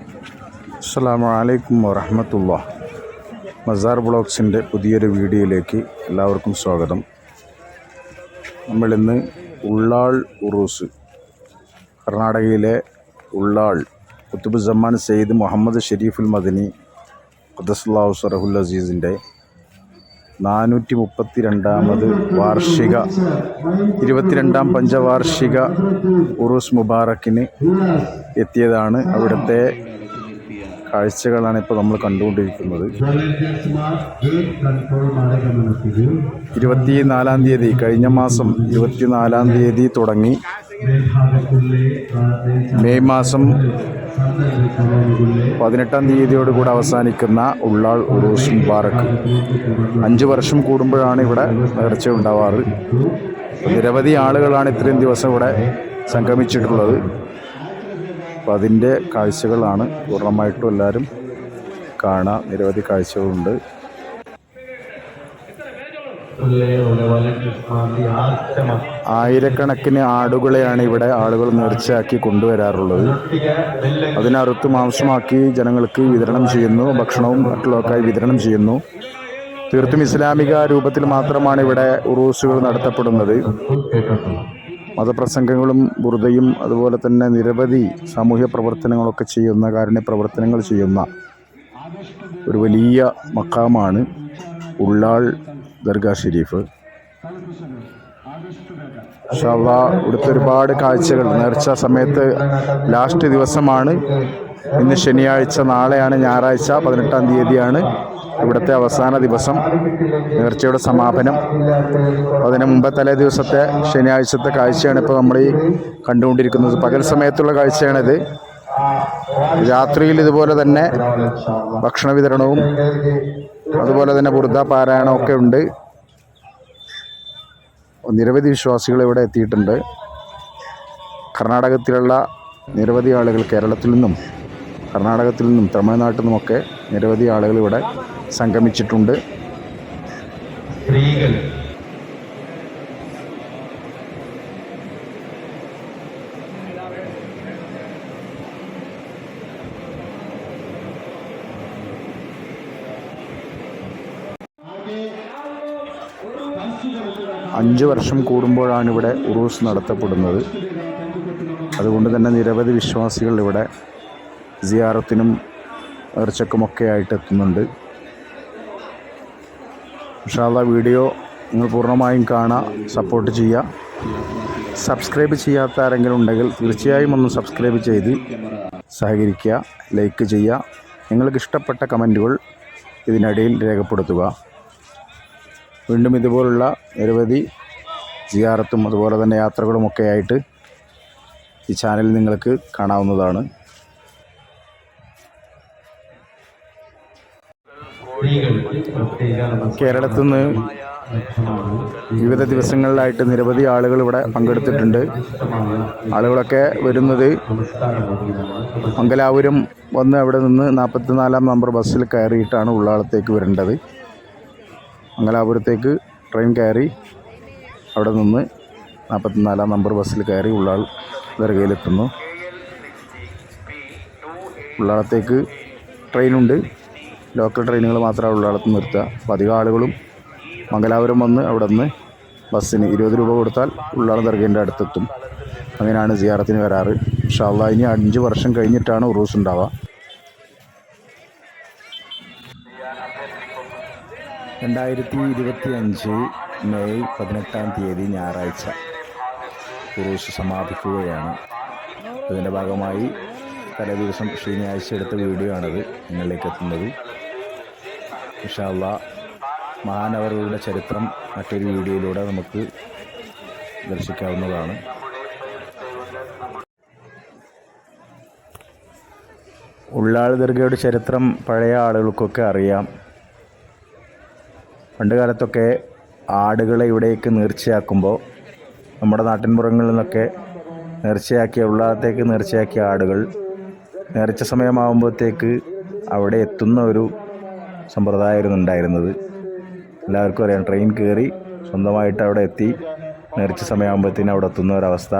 അസ്സാം വലൈക്കും മസാർ ബ്ലോഗ്സിന്റെ പുതിയൊരു വീഡിയോയിലേക്ക് എല്ലാവർക്കും സ്വാഗതം. നമ്മളിന്ന് ഉള്ളാൾ ഉറൂസ് കർണാടകയിലെ ഉള്ളാൾ കുത്തുബുസമ്മാൻ സെയ്ദ് മുഹമ്മദ് ഷെരീഫുൽ മദനി ഖുദസ്ലാഹു സറഹുൽ അസീസിന്റെ നാനൂറ്റി മുപ്പത്തി രണ്ടാമത് വാർഷിക. ഇരുപത്തിരണ്ടാം പഞ്ചവാർഷിക ഉറൂസ് മുബാറക്കിന് എത്തിയതാണ് അവിടുത്തെ കാഴ്ചകളാണ് ഇപ്പോൾ നമ്മൾ കണ്ടുകൊണ്ടിരിക്കുന്നത്. ഇരുപത്തിനാലാം തീയതി കഴിഞ്ഞ മാസം ഇരുപത്തിനാലാം തീയതി തുടങ്ങി. മെയ് മാസം പതിനെട്ടാം തീയതിയോടുകൂടി അവസാനിക്കുന്ന ഉള്ളാൾ ഉറൂസ് മുബാറക്ക് അഞ്ച് വർഷം കൂടുമ്പോഴാണ് ഇവിടെ നേർച്ച ഉണ്ടാവാറ്. നിരവധി ആളുകളാണ് ഇത്രയും ദിവസം ഇവിടെ സംഗമിച്ചിട്ടുള്ളത്. അപ്പോൾ അതിന്റെ കാഴ്ചകളാണ് പൂർണമായിട്ടും എല്ലാവരും കാണാൻ നിരവധി കാഴ്ചകളുണ്ട്. ആയിരക്കണക്കിന് ആടുകളെയാണ് ഇവിടെ ആളുകൾ നേർച്ചയാക്കി കൊണ്ടുവരാറുള്ളത്. അതിനറുത്ത് മാംസമാക്കി ജനങ്ങൾക്ക് വിതരണം ചെയ്യുന്നു ഭക്ഷണവും മറ്റുള്ളവർക്കായി വിതരണം ചെയ്യുന്നു. തീർത്തും ഇസ്ലാമിക രൂപത്തിൽ മാത്രമാണ് ഇവിടെ ഉറൂസുകൾ നടത്തപ്പെടുന്നത്. മതപ്രസംഗങ്ങളും ബുറുദയും അതുപോലെ തന്നെ നിരവധി സാമൂഹ്യ പ്രവർത്തനങ്ങളൊക്കെ ചെയ്യുന്ന കാരുണ്യ പ്രവർത്തനങ്ങൾ ചെയ്യുന്ന ഒരു വലിയ മക്കാമാണ് ഉള്ളാൾ ദർഗാ ഷെരീഫ്. ഇവിടുത്തെ ഒരുപാട് കാഴ്ചകൾ. നേർച്ച സമയത്ത് ലാസ്റ്റ് ദിവസമാണ്. ഇന്ന് ശനിയാഴ്ച നാളെയാണ് ഞായറാഴ്ച പതിനെട്ടാം തീയതിയാണ് ഇവിടുത്തെ അവസാന ദിവസം നേർച്ചയുടെ സമാപനം. അതിന് മുമ്പ് തലേ ദിവസത്തെ ശനിയാഴ്ചത്തെ കാഴ്ചയാണ് ഇപ്പോൾ നമ്മൾ ഈ കണ്ടുകൊണ്ടിരിക്കുന്നത്. പകൽ സമയത്തുള്ള കാഴ്ചയാണിത്. രാത്രിയിൽ ഇതുപോലെ തന്നെ ഭക്ഷണ വിതരണവും അതുപോലെ തന്നെ ബുർദ പാരായണമൊക്കെ ഉണ്ട്. നിരവധി വിശ്വാസികൾ ഇവിടെ എത്തിയിട്ടുണ്ട്. കർണാടകത്തിലുള്ള നിരവധി ആളുകൾ കേരളത്തിൽ നിന്നും കർണാടകത്തിൽ നിന്നും തമിഴ്നാട്ടിൽ നിന്നുമൊക്കെ നിരവധി ആളുകൾ ഇവിടെ സംഗമിച്ചിട്ടുണ്ട്. സ്ത്രീകൾ. അഞ്ച് വർഷം കൂടുമ്പോഴാണ് ഇവിടെ ഉറൂസ് നടത്തപ്പെടുന്നത്. അതുകൊണ്ട് തന്നെ നിരവധി വിശ്വാസികൾ ഇവിടെ സിയാറത്തിനും ഇറച്ചക്കുമൊക്കെ ആയിട്ട് എത്തുന്നുണ്ട്. വിഷാദ വീഡിയോ നിങ്ങൾ പൂർണമായും കാണുക സപ്പോർട്ട് ചെയ്യുക സബ്സ്ക്രൈബ് ചെയ്യാത്ത ആരെങ്കിലും ഉണ്ടെങ്കിൽ തീർച്ചയായും ഒന്ന് സബ്സ്ക്രൈബ് ചെയ്ത് സഹകരിക്കുക ലൈക്ക് ചെയ്യുക. നിങ്ങൾക്ക് ഇഷ്ടപ്പെട്ട കമന്റുകൾ ഇതിനിടയിൽ രേഖപ്പെടുത്തുക. വീണ്ടും ഇതുപോലുള്ള നിരവധി സിയാറത്തും അതുപോലെ തന്നെ യാത്രകളുമൊക്കെ ആയിട്ട് ഈ ചാനൽ നിങ്ങൾക്ക് കാണാവുന്നതാണ്. കേരളത്തിൽ നിന്ന് വിവിധ ദിവസങ്ങളിലായിട്ട് നിരവധി ആളുകൾ ഇവിടെ പങ്കെടുത്തിട്ടുണ്ട്. ആളുകളൊക്കെ വരുന്നത് മംഗലാപുരം വന്ന് അവിടെ നിന്ന് നാൽപ്പത്തിനാലാം നമ്പർ ബസ്സിൽ കയറിയിട്ടാണ് ഉള്ളാളത്തേക്ക് വരേണ്ടത്. മംഗലാപുരത്തേക്ക് ട്രെയിൻ കയറി അവിടെ നിന്ന് നാൽപ്പത്തിനാലാം നമ്പർ ബസ്സിൽ കയറി ഉള്ളാൾ ദർഗയിലെത്തുന്നു. ഉള്ളാളത്തേക്ക് ട്രെയിനുണ്ട്. ലോക്കൽ ട്രെയിനുകൾ മാത്രമാണ് ഉള്ളാളത്ത് നിർത്തുക. അപ്പോൾ അധികം ആളുകളും മംഗലാപുരം വന്ന് അവിടെ നിന്ന് ബസ്സിന് ഇരുപത് രൂപ കൊടുത്താൽ ഉള്ളാളം ദർഗേന്റെ അടുത്തെത്തും. അങ്ങനെയാണ് സിയാറത്തിന് വരാറ്. പക്ഷേ അള്ളാ ഇനി അഞ്ച് വർഷം കഴിഞ്ഞിട്ടാണ് ഉറൂസ് ഉണ്ടാവുക. രണ്ടായിരത്തി ഇരുപത്തി അഞ്ച് മെയ് പതിനെട്ടാം തീയതി ഞായറാഴ്ച ഉറൂസ് സമാപിക്കുകയാണ്. അതിന്റെ ഭാഗമായി തലേ ദിവസം ശനിയാഴ്ച എടുത്ത വീഡിയോ ആണത് നിങ്ങളിലേക്ക് എത്തുന്നത്. ഇഷാല്ല മഹാനവറുകളുടെ ചരിത്രം മറ്റൊരു വീഡിയോയിലൂടെ നമുക്ക് ദർശിക്കാവുന്നതാണ്. ഉള്ളാൾ ദർഗയുടെ ചരിത്രം പഴയ ആളുകൾക്കൊക്കെ അറിയാം. പണ്ട് കാലത്തൊക്കെ ആടുകളെ ഇവിടേക്ക് നേർച്ചയാക്കുമ്പോൾ നമ്മുടെ നാട്ടിൻപുറങ്ങളിൽ നിന്നൊക്കെ നേർച്ചയാക്കിയ ഉള്ളാളത്തേക്ക് നേർച്ചയാക്കിയ ആടുകൾ നേർച്ച സമയമാകുമ്പോഴത്തേക്ക് അവിടെ എത്തുന്ന ഒരു സമ്പ്രദായമായിരുന്നു ഉണ്ടായിരുന്നത്. എല്ലാവർക്കും അറിയാം ട്രെയിൻ കയറി സ്വന്തമായിട്ട് അവിടെ എത്തി നേർച്ച സമയമാകുമ്പോഴത്തേനും അവിടെ എത്തുന്ന ഒരവസ്ഥ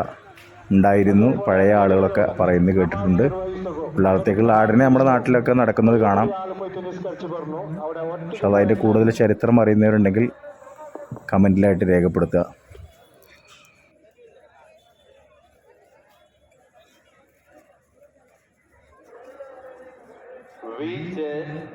ഉണ്ടായിരുന്നു. പഴയ ആളുകളൊക്കെ പറയുന്നത് കേട്ടിട്ടുണ്ട്. പിള്ളേർത്തേക്കുള്ള ആടിനെ നമ്മുടെ നാട്ടിലൊക്കെ നടക്കുന്നത് കാണാം. പക്ഷെ അതിന്റെ കൂടുതൽ ചരിത്രം അറിയുന്നവരുണ്ടെങ്കിൽ കമന്റിലായിട്ട് രേഖപ്പെടുത്തുക.